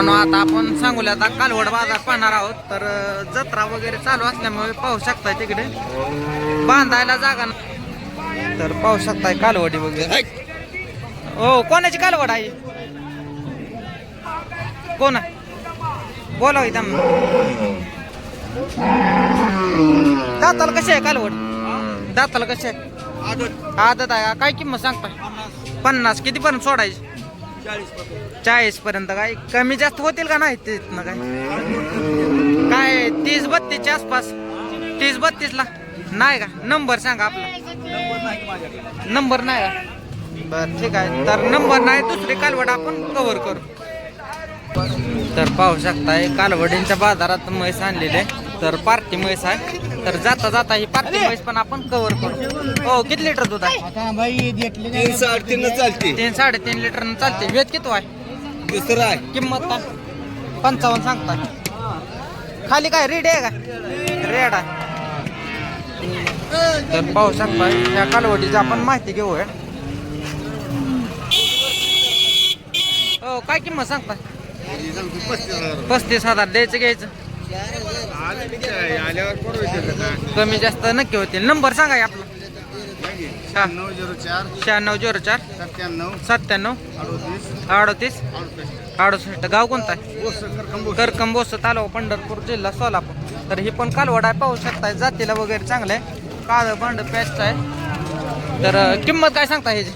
मित्रांनो आता आपण सांगूया आता कालवड बाजार पाहणार आहोत. तर जत्रा वगैरे चालू असल्यामुळे पाहू शकताय तिकडे. बांधायला जागा न- तर पाहू शकताय कालवडी वगैरे. हो कोणाची कालवड आहे? कोण? बोला इथं. दाताला कशी आहे कालवड? दाताला कशी आहे? आदत. आहे? काय किंमत सांगता पन्नास. किती पर्यंत सोडायची? चाळीस पर्यंत. काय? कमी जास्त होतील का नाही तिथनं काय? काय तीस बत्तीसच्या आसपास? तीस बत्तीसला? नाही का? नंबर सांगा आपला. नंबर नाही का? बर ठीक आहे. तर नंबर नाही दुसरी कालवड आपण कव्हर करू. तर पाहू शकताय कालवडींच्या बाजारात म्हैस आणलेले तर पार्टी म्हैस आहे. तर जाता जाता ही पार्टी म्हैस पण आपण कव्हर करू. हो किती लिटर दूध आहे? तीन साडेतीन चालते. तीन साडेतीन लिटर चालते. वेद किती आहे? दुसरं आहे. किंमत काय? पंचावन्न सांगताय खाली काय? रेड आहे का? रेड आहे. तर पाहू शकता ह्या कालवडीची आपण माहिती घेऊया. हो काय किंमत सांगताय? पस्तीस हजार. द्यायचं घ्यायचं. आल्यावर कमी जास्त नक्की होतील. नंबर सांगा हे आपला. नऊ झिरो चार. शहाण्णव झिरो चार. सत्त्याण्णव. सत्त्याण्णव. अडोतीस. अडतीस. अडुसष्ट. गाव कोणता? आहे करकंबोस तालुका पंढरपूर जिल्हा सोलापूर. तर ही पण कालवड आहे पाहू शकताय. जातीला वगैरे चांगलं आहे. काळं भांड पेस्ट आहे. तर किंमत काय सांगता ह्याची?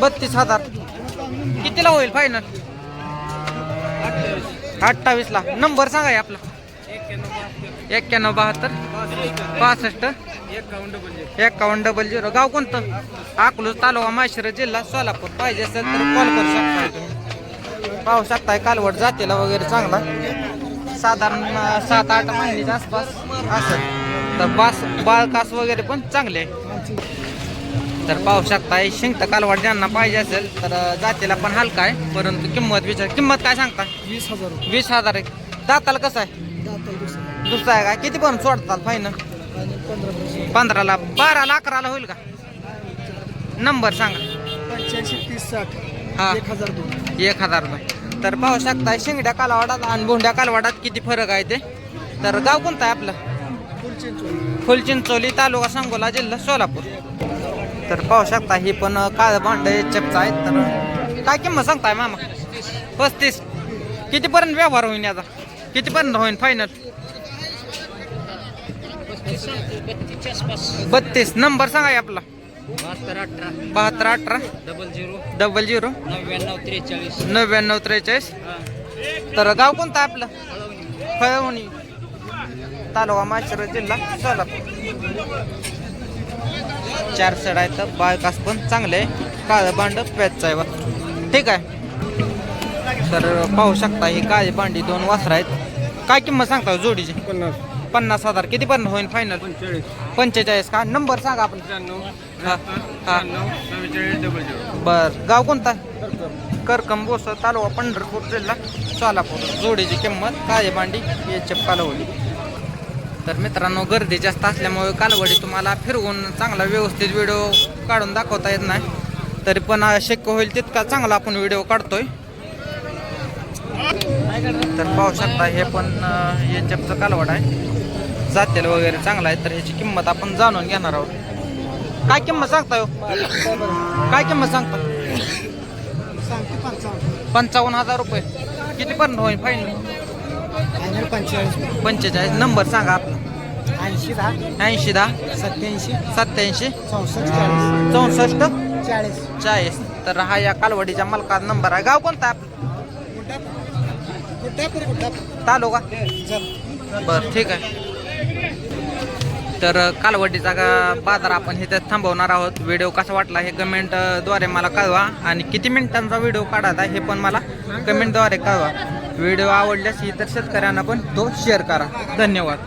बत्तीस हजार. कितीला होईल फायनल अठ्ठावीस ला नंबर सांगा आपला. एक्क्याण्णव बहात्तर. पासष्ट. एकावन्न डबल झिरो गाव कोणतं? अकलूज तालुका माशिरा जिल्हा सोलापूर. पाहिजे असेल तर कॉल करू शकता तुम्ही. पाहू शकताय कालवड जातीला वगैरे चांगला. साधारण सात आठ महिन्याच्या आसपास असेल. तर बास बाळकास वगैरे पण चांगले आहे. तर पाहू शकताय शिंगट कालवड ज्यांना पाहिजे असेल तर जातीला पण हलका आहे परंतु किंमत विचार किंमत काय सांगता? वीस हजार वीस हजार आहे दाताला कसं आहे? दाताल दुसरं दुसरा आहे का किती पण सोडतात फायनल? आणि पंधरा पर्सेंट पंधराला. बाराला अकराला होईल का? नंबर सांगा. पंच्याऐंशी तीस साठ. हा. एक हजार दोन. एक हजार रुपये तर पाहू शकताय शिंगड्या कालवाडात आणि भोंड्या कालवाडात किती फरक आहे ते? तर गाव कोणतं आहे आपलं? फुलचिंचोली. फुलचिंचोली तालुका सांगोला जिल्हा सोलापूर. तर पाहू शकता ही पण काळ भांड चपचा आहेत. तर काय किंमत सांगताय मामा? पस्तीस. कितीपर्यंत व्यवहार होईल याचा? कितीपर्यंत होईल फायनल बत्तीस. नंबर सांगा आपला. बहात्तर अठरा. Double zero. Double zero. नव्याण्णव त्रेचाळीस. नव्याण्णव त्रेचाळीस. तर गाव कोणतं आहे आपलं? फळवणी. तालुका माशिरा जिल्हा सोलापूर. चार सड आहेत बायकास पण चांगले आहे. काळं भांड पॅच आहे बा ठीक आहे. तर पाहू शकता ही काळी भांडी दोन वासर आहेत. काय किंमत सांगता जोडीची? पन्नास. पन्नास हजार. कितीपर्यंत होईल फायनल पंचेचाळीस. का? नंबर सांगा आपण. हा हा. बर. गाव कोणता? करकम. बोस तालुका पंढरपूर जिल्हा सोलापूर. जोडीची किंमत काळे भांडी याच्या कालवडी तर मित्रांनो गर्दी जास्त असल्यामुळे कालवडी तुम्हाला फिरवून चांगला व्यवस्थित व्हिडिओ काढून दाखवता येत नाही. तरी पण शक्य होईल तितका चांगला आपण व्हिडिओ काढतोय. तर पाहू शकता हे पण याच्याचं कालवड आहे. जातेल वगैरे चांगला आहे तर ह्याची किंमत आपण जाणून घेणार आहोत. काय किंमत सांगताय हो? काय किंमत सांगता सांगते पंचावन्न. हजार रुपये. किती पर्यंत होईल फाईन फायनल पंचेचाळीस पंचेचाळीस. नंबर सांगा आपला. ऐंशी दहा. ऐंशी दहा. सत्याऐंशी सत्याऐंशी चौसष्ट चाळीस. चौसष्ट. चाळीस. चाळीस. तर हा या कालवडीच्या मालकाचा नंबर आहे. गाव कोणता आपलं? गुड्डापूर. तालुका? जर बर ठीक आहे. तर कालवडीचा गा- बाजार आपण इथे थांबवणार आहोत. व्हिडिओ कसा वाटला हे कमेंटद्वारे मला कळवा. आणि किती मिनिटांचा व्हिडिओ काढायचा हे पण मला कमेंटद्वारे कळवा. व्हिडिओ आवडल्यास इतर शेतकऱ्यांना पण तो शेअर करा. धन्यवाद.